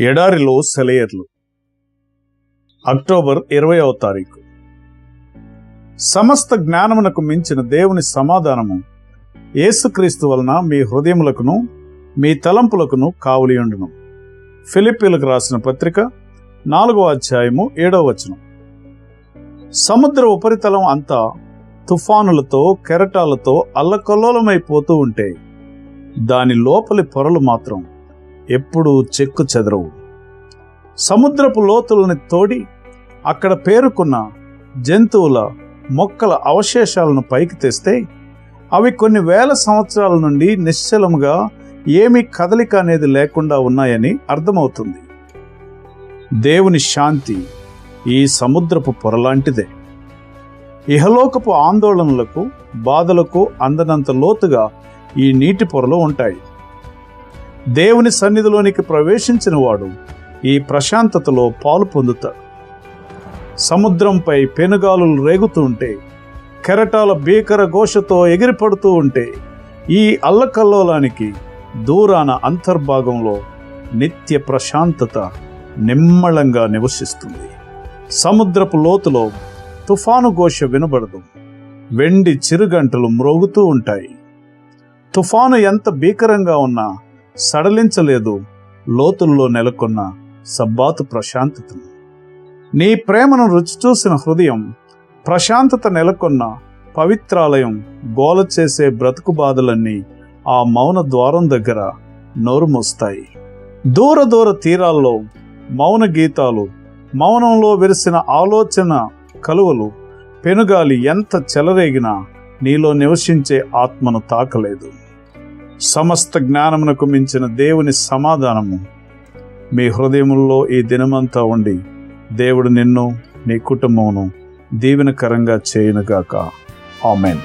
ఎడారిలో సెలయర్లు. అక్టోబర్ ఇరవయవ తారీఖు. సమస్త జ్ఞానమునకు మించిన దేవుని సమాధానము యేసుక్రీస్తు వలన మీ హృదయములకును మీ తలంపులకును కావులియుండును ఫిలిప్పీలకు రాసిన పత్రిక నాలుగవ అధ్యాయము ఏడవ వచనం. సముద్ర ఉపరితలం అంతా తుఫానులతో కెరటాలతో అల్లకల్లోలమైపోతూ ఉంటే దాని లోపలి పొరలు మాత్రం ఎప్పుడూ చెక్కు చెదరవు. సముద్రపు లోతులని తోడి అక్కడ పేరుకున్న జంతువుల మొక్కల అవశేషాలను పైకి తెస్తే అవి కొన్ని వేల సంవత్సరాల నుండి నిశ్చలముగా ఏమీ కదలిక అనేది లేకుండా ఉన్నాయని అర్థమవుతుంది. దేవుని శాంతి ఈ సముద్రపు పొరలాంటిదే. ఇహలోకపు ఆందోళనలకు బాధలకు అందనంత లోతుగా ఈ నీటి పొరలు ఉంటాయి. దేవుని సన్నిధిలోనికి ప్రవేశించిన వాడు ఈ ప్రశాంతతలో పాలు పొందుతాడు. సముద్రంపై పెనుగాలులు రేగుతూ ఉంటే కెరటాల భీకర ఘోషతో ఎగిరిపడుతూ ఉంటే ఈ అల్లకల్లోలానికి దూరాన అంతర్భాగంలో నిత్య ప్రశాంతత నిమ్మళంగా నివసిస్తుంది. సముద్రపు లోతులో తుఫాను ఘోష వినబడదు. వెండి చిరుగంటలు మ్రోగుతూ ఉంటాయి. తుఫాను ఎంత భీకరంగా ఉన్నా సడలించలేదు. లోతుల్లో నెలకొన్న సబ్బాతు ప్రశాంతతను. నీ ప్రేమను రుచి చూసిన హృదయం ప్రశాంతత నెలకొన్న పవిత్రాలయం గోల చేసే బ్రతుకు బాధలన్నీ ఆ మౌన ద్వారం దగ్గర నోరుమోస్తాయి. దూర దూర తీరాల్లో మౌన గీతాలు మౌనంలో విరిసిన ఆలోచన కలువలు పెనుగాలి ఎంత చెలరేగినా నీలో నివసించే ఆత్మను తాకలేదు. సమస్త జ్ఞానమునకు మించిన దేవుని సమాధానము. మీ హృదయముల్లో ఈ దినమంతా ఉండి దేవుడు నిన్ను నీ కుటుంబమును దీవెనకరంగా చేయనుగాక. ఆమెన్.